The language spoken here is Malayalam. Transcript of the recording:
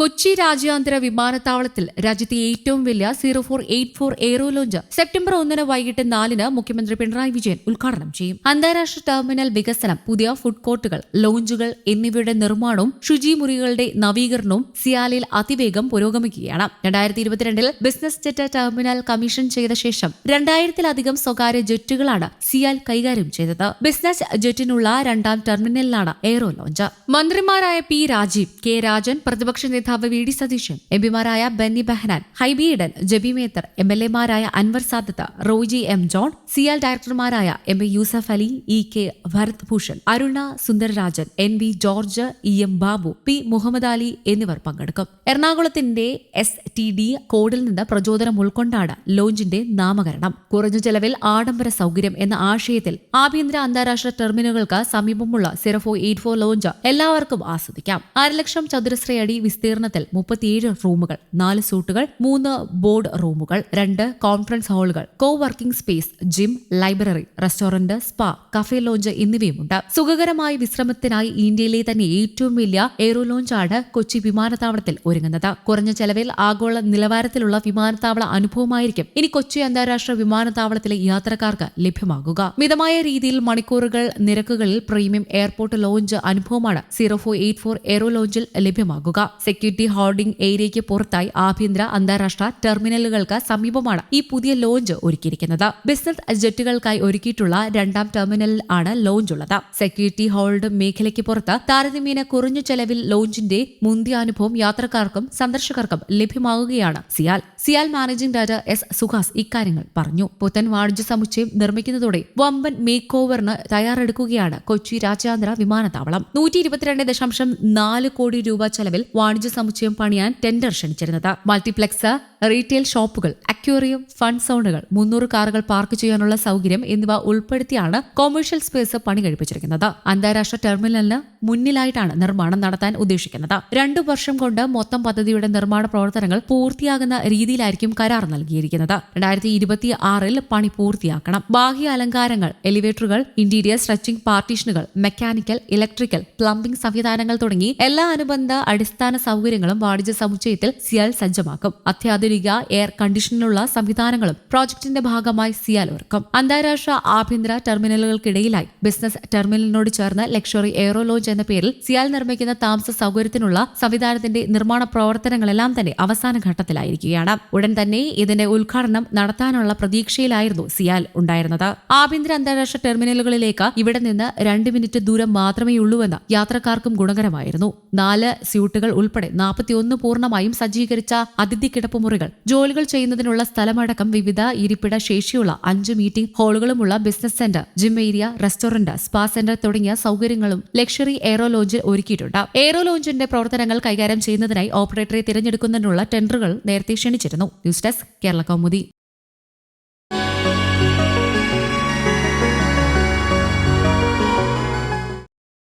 കൊച്ചി രാജ്യാന്തര വിമാനത്താവളത്തിൽ രാജ്യത്തെ ഏറ്റവും വലിയ zero four eight four aero lounge September ഒന്നിന് വൈകിട്ട് നാലിന് മുഖ്യമന്ത്രി പിണറായി വിജയൻ ഉദ്ഘാടനം ചെയ്യും. അന്താരാഷ്ട്ര ടെർമിനൽ വികസനം പുതിയ ഫുഡ് കോർട്ടുകൾ ലോഞ്ചുകൾ എന്നിവയുടെ നിർമ്മാണവും ശുചിമുറികളുടെ നവീകരണവും സിയാലിൽ അതിവേഗം പുരോഗമിക്കുകയാണ്. രണ്ടായിരത്തി ഇരുപത്തിരണ്ടിൽ ബിസിനസ് ജെറ്റ് ടെർമിനൽ കമ്മീഷൻ ചെയ്ത ശേഷം രണ്ടായിരത്തിലധികം സ്വകാര്യ ജെറ്റുകളാണ് സിയാൽ കൈകാര്യം ചെയ്തത്. ബിസിനസ് ജെറ്റിനുള്ള രണ്ടാം ടെർമിനലിലാണ് എയ്റോ ലോഞ്ച്. മന്ത്രിമാരായ പി രാജീവ് കെ രാജൻ പ്രതിപക്ഷ നേതാവ് വി ഡി സതീശൻ എംപിമാരായ Benny Behanan Hibi Eden Jebi Mather M L എമാരായ Anwar Sadath Roji M John C L ഡയറക്ടർമാരായ M A Yusuff Ali E K Bharath Bhushan Aruna Sundararajan N V George E M Babu P Muhammad Ali എന്നിവർ പങ്കെടുക്കും. എറണാകുളത്തിന്റെ എസ് ടി ഡി കോഡിൽ നിന്ന് പ്രചോദനം ഉൾക്കൊണ്ടാണ് ലോഞ്ചിന്റെ നാമകരണം. കുറഞ്ഞ ചെലവിൽ ആഡംബര സൗകര്യം എന്ന ആശയത്തിൽ ആഭ്യന്തര അന്താരാഷ്ട്ര ടെർമിനലുകൾക്ക് സമീപമുള്ള സിറഫോ എയ്റ്റ് ഫോർ ലോഞ്ച് എല്ലാവർക്കും ആസ്വദിക്കാം. അരലക്ഷം ചതുരശ്രയടി വിസ്തീർണത്തിൽ മുപ്പത്തിയേഴ് റൂമുകൾ നാല് സൂട്ടുകൾ മൂന്ന് ബോർഡ് റൂമുകൾ രണ്ട് conference ഹാളുകൾ co working space gym library restaurant spa cafe lounge എന്നിവയുമുണ്ട്. സുഖകരമായ വിശ്രമത്തിനായി ഇന്ത്യയിലെ തന്നെ ഏറ്റവും വലിയ എയ്റോ ലോഞ്ചാണ് കൊച്ചി വിമാനത്താവളത്തിൽ ഒരുങ്ങുന്നത്. കുറഞ്ഞ ചെലവിൽ ആഗോള നിലവാരത്തിലുള്ള വിമാനത്താവള അനുഭവമായിരിക്കും ഇനി കൊച്ചി അന്താരാഷ്ട്ര വിമാനത്താവളത്തിലെ യാത്രക്കാർക്ക് ലഭ്യമാകുക. മിതമായ രീതിയിൽ മണിക്കൂറുകൾ നിരക്കുകളിൽ പ്രീമിയം എയർപോർട്ട് ലോഞ്ച് അനുഭവമാണ് zero four eight four aero ലോഞ്ചിൽ ലഭ്യമാകുക. സെക്യൂരിറ്റി ഹോർഡിംഗ് ഏരിയയ്ക്ക് പുറത്തായി ആഭ്യന്തര അന്താരാഷ്ട്ര ടെർമിനലുകൾക്ക് സമീപമാണ് ഈ പുതിയ ലോഞ്ച് ഒരുക്കിയിരിക്കുന്നത്. ബിസിനസ് ജെറ്റുകൾക്കായി ഒരുക്കിയിട്ടുള്ള രണ്ടാം ടെർമിനലിൽ ആണ് ലോഞ്ച് ഉള്ളത്. സെക്യൂരിറ്റി ഹോൾഡ് മേഖലയ്ക്ക് പുറത്ത് താരതമ്യേന കുറഞ്ഞ ചെലവിൽ ലോഞ്ചിന്റെ മുന്തിയ അനുഭവം യാത്രക്കാർക്കും സന്ദർശകർക്കും ലഭ്യമാകുകയാണ് CIAL. CIAL managing director S Suhas ഇക്കാര്യങ്ങൾ പറഞ്ഞു. പുത്തൻ വാണിജ്യ സമുച്ചയം നിർമ്മിക്കുന്നതോടെ വമ്പൻ മേക്ക് ഓവറിന് തയ്യാറെടുക്കുകയാണ് കൊച്ചി രാജ്യാന്തര വിമാനത്താവളം. നൂറ്റി ഇരുപത്തിരണ്ട് ദശാംശം നാല് കോടി രൂപ ചെലവിൽ വാണിജ്യ സമുച്ചയം പണിയാൻ ടെൻഡർ ക്ഷണിച്ചിരുന്നത്. മൾട്ടിപ്ലക്സ് റീറ്റെയിൽ ഷോപ്പുകൾ അക്വേറിയം ഫൺ സോണുകൾ മുന്നൂറ് കാറുകൾ പാർക്ക് ചെയ്യാനുള്ള സൗകര്യം എന്നിവ ഉൾപ്പെടുത്തിയാണ് കൊമേഴ്ഷ്യൽ സ്പേസ് പണി കഴിപ്പിച്ചിരിക്കുന്നത്. അന്താരാഷ്ട്ര ടെർമിനലിന് മുന്നിലായിട്ടാണ് നിർമ്മാണം നടത്താൻ ഉദ്ദേശിക്കുന്നത്. രണ്ടു വർഷം കൊണ്ട് മൊത്തം പദ്ധതിയുടെ നിർമ്മാണ പ്രവർത്തനങ്ങൾ പൂർത്തിയാകുന്ന രീതിയിലായിരിക്കും കരാർ നൽകിയിരിക്കുന്നത്. രണ്ടായിരത്തി ഇരുപത്തി ആറിൽ പണി പൂർത്തിയാക്കണം. ബാഹ്യ അലങ്കാരങ്ങൾ എലിവേറ്ററുകൾ ഇന്റീരിയർ സ്ട്രെച്ചിംഗ് പാർട്ടീഷനുകൾ മെക്കാനിക്കൽ ഇലക്ട്രിക്കൽ പ്ലംബിംഗ് സംവിധാനങ്ങൾ തുടങ്ങി എല്ലാ അനുബന്ധ അടിസ്ഥാന സൗകര്യങ്ങളും വാണിജ്യ സമുച്ചയത്തിൽ സിയാൽ സജ്ജമാക്കും. അത്യാധുനിക എയർ കണ്ടീഷനിലുള്ള സംവിധാനങ്ങളും പ്രോജക്ടിന്റെ ഭാഗമായി സിയാൽ ഒരുക്കും. അന്താരാഷ്ട്ര ആഭ്യന്തര ടെർമിനലുകൾക്കിടയിലായി ബിസിനസ് ടെർമിനലിനോട് ചേർന്ന് ലക്ഷറി എയറോ ലോഞ്ച് എന്ന പേരിൽ സിയാൽ നിർമ്മിക്കുന്ന താമസ സൗകര്യത്തിനുള്ള സംവിധാനത്തിന്റെ നിർമ്മാണ പ്രവർത്തനങ്ങളെല്ലാം തന്നെ അവസാന ഘട്ടത്തിലായിരിക്കുകയാണ്. ഉടൻ തന്നെ ഇതിന്റെ ഉദ്ഘാടനം നടത്താനുള്ള പ്രതീക്ഷയിലായിരുന്നു സിയാൽ ഉണ്ടായിരുന്നത്. ആഭ്യന്തര അന്താരാഷ്ട്ര ടെർമിനലുകളിലേക്ക് ഇവിടെ നിന്ന് രണ്ട് മിനിറ്റ് ദൂരം മാത്രമേ ഉള്ളൂവെന്ന് യാത്രക്കാർക്കും ഗുണകരമായിരുന്നു. നാല് സ്യൂട്ടുകൾ ഉൾപ്പെടെ നാൽപ്പത്തിയൊന്ന് പൂർണമായും സജ്ജീകരിച്ച അതിഥി കിടപ്പുമുറികൾ ജോലികൾ ചെയ്യുന്നതിനുള്ള സ്ഥലമടക്കം വിവിധ ഇരിപ്പിട ശേഷിയുള്ള അഞ്ച് meeting ഹാളുകളുമുള്ള business centre gym area restaurant spa centre തുടങ്ങിയ സൗകര്യങ്ങളും ലക്ഷറി എയറോ ലോഞ്ചിൽ ഒരുക്കിയിട്ടുണ്ട്. എയറോ ലോഞ്ചിന്റെ പ്രവർത്തനങ്ങൾ കൈകാര്യം ചെയ്യുന്നതിനായി ഓപ്പറേറ്ററെ തിരഞ്ഞെടുക്കുന്നതിനുള്ള ടെൻഡറുകൾ നേരത്തെ ക്ഷണിച്ചിരുന്നു. News desk Kerala Kaumudi.